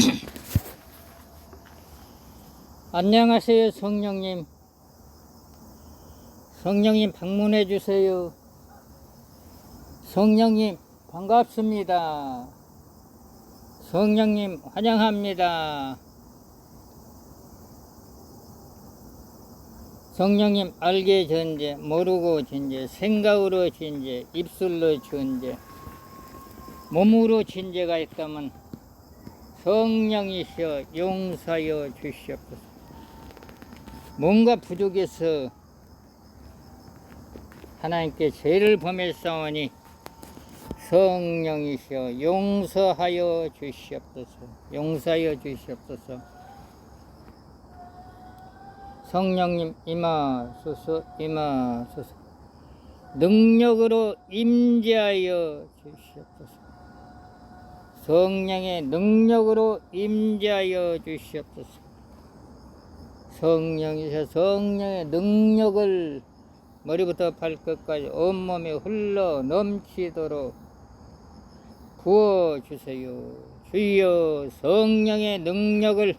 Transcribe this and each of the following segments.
안녕하세요, 성령님. 성령님 방문해 주세요. 성령님 반갑습니다. 성령님 환영합니다. 성령님 알게 전제, 모르고 전제, 생각으로 전제, 입술로 전제, 몸으로 전제가 있다면 성령이시여 용서하여 주시옵소서. 뭔가 부족해서 하나님께 죄를 범했사오니 성령이시여 용서하여 주시옵소서. 용서하여 주시옵소서. 성령님 임하소서 임하소서. 능력으로 임재하여 주시옵소서. 성령의 능력으로 임재하여 주시옵소서. 성령이셔 성령의 능력을 머리부터 발끝까지 온몸에 흘러 넘치도록 부어 주세요. 주여 성령의 능력을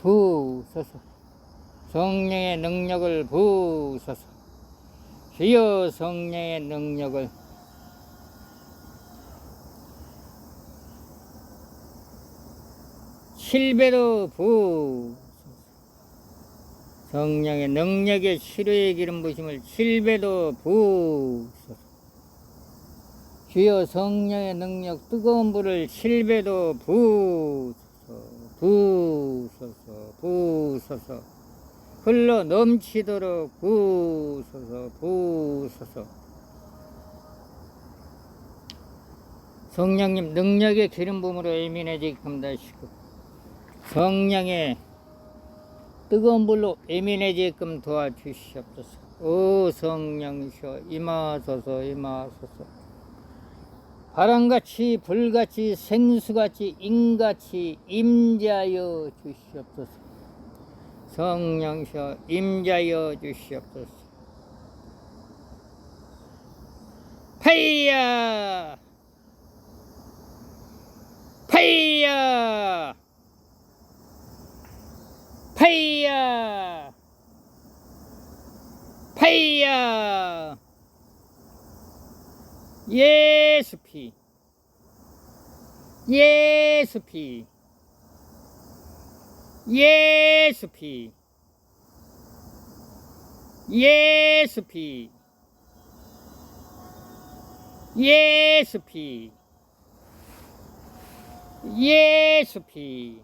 부으소서. 성령의 능력을 부으소서. 주여 성령의 능력을 칠배로 부. 성령의 능력의 치료의 기름 부심을 칠배도 부소서 주여 성령의 능력 뜨거운 불을 칠배도 부소서 부소서 부소서 흘러 넘치도록 부소서 부소서 성령님 능력의 기름 부음으로 예민해지게끔 하시고 성령의 뜨거운 불로 예민해지게끔 도와주시옵소서. 오 성령이시여 임하소서 임하소서. 바람같이 불같이 생수같이 인같이 임자여 주시옵소서. 성령이시여 임자여 주시옵소서. 파이야 파이야 파이야 파이야 예수피 예수피 예수피 예수피 예수피 예수피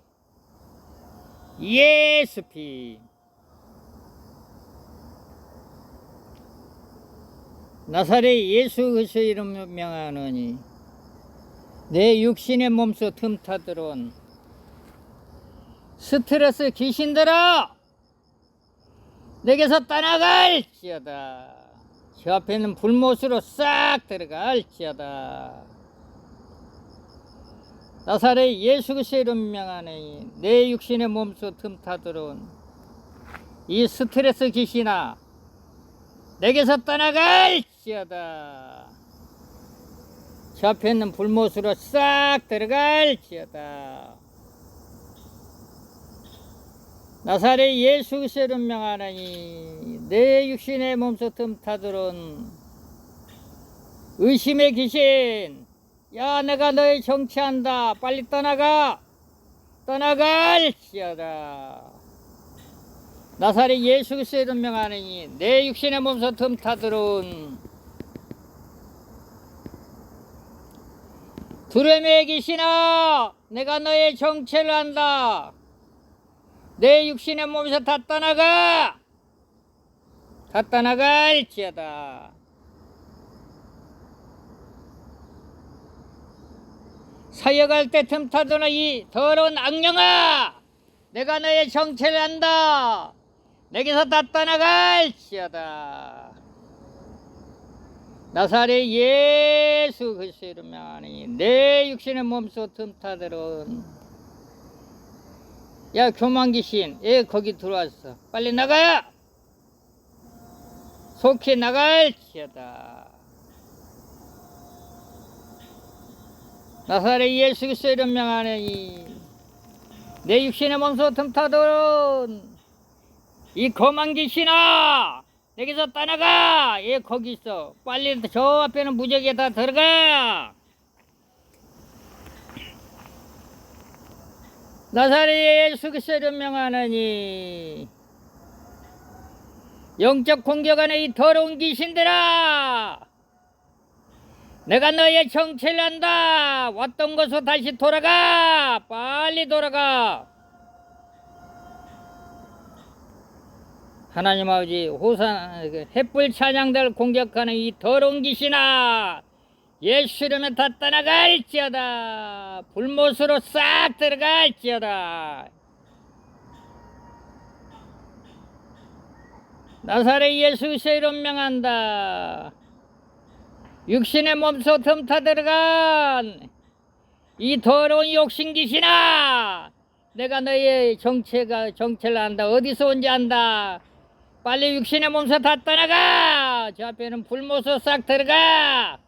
예수피. 나사렛 예수 그리스도 이름 명하노니 내 육신의 몸소 틈타 들어온 스트레스 귀신들아! 내게서 떠나갈지어다. 저 앞에 있는 불못으로 싹 들어갈지어다 나사렛 예수 그리스도 이름 명하니 내 육신의 몸소 틈타 들어온 이 스트레스 귀신아 내게서 떠나갈지어다. 저 앞에 있는 불못으로 싹 들어갈지어다. 나사렛 예수 그리스도 이름 명하니 내 육신의 몸소 틈타 들어온 의심의 귀신 야 내가 너희 정치한다. 빨리 떠나가. 떠나갈지어다. 나사렛 예수 그리스도 명하니 내 육신의 몸소 틈타 들어온 두려움의 귀신아 내가 너의 정체를 한다. 내 육신의 몸에서 다 떠나가. 다 떠나갈지어다 사역할 때 틈타도는 이 더러운 악령아! 내가 너의 정체를 안다! 내게서 다 떠나갈지어다! 나사렛 예수 그리스도 이름 명하니 내 육신의 몸소 틈타들은 야 교만 귀신 얘 거기 들어왔어. 빨리 나가 속히 나갈지어다 나사렛 예수 그리스도 이름 명하네 이내 육신의 몸소 틈타던 이 거만 귀신아 내게서 떠나가! 얘 거기 있어. 빨리 저 앞에는 무적에 다 들어가! 나사렛 예수 그리스도 이름 명하느니 영적 공격하는 이 더러운 귀신들아 내가 너의 정체를 안다. 왔던 곳으로 다시 돌아가. 빨리 돌아가. 하나님 아버지 호산 그 햇불 찬양들 공격하는 이 더러운 귀신아 예수 이름에 다 떠나갈지어다. 불못으로 싹 들어갈지어다. 나사렛 예수 이름 명한다 육신의 몸소 틈타 들어간 이 더러운 욕심 귀신아! 내가 너의 정체가 정체를 안다. 어디서 온지 안다. 빨리 육신의 몸소 다 떠나가! 저 앞에는 불모서 싹 들어가!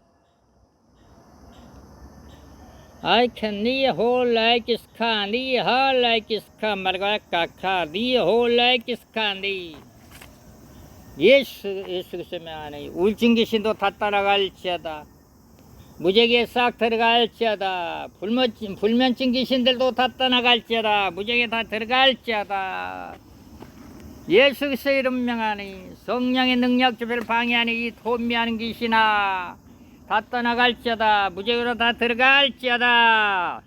I can knee hole like scan, knee hole like scan, 말과 까까, knee hole like scan, knee. 예수 예수 그리스도 안에 울진 귀신도 다 따라갈지어다. 무적에 싹 들어갈지어다. 불면증 불면증 귀신들도 다 떠나갈지어다. 무적에 다 들어갈지어다. 예수 그리스도 이름 명하니 성령의 능력 주변을 방해하니 이 돈미하는 귀신아 다 떠나갈지어다. 무적으로 다 들어갈지어다.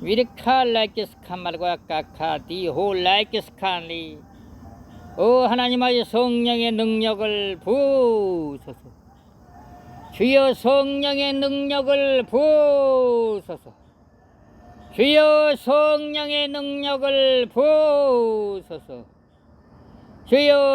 위리카 라이키 스칸 말고 아까카 디호 라이키 스칸리 오 하나님 아의 성령의 능력을 부으소서. 주여 성령의 능력을 부으소서. 주여 성령의 능력을 부으소서. 주여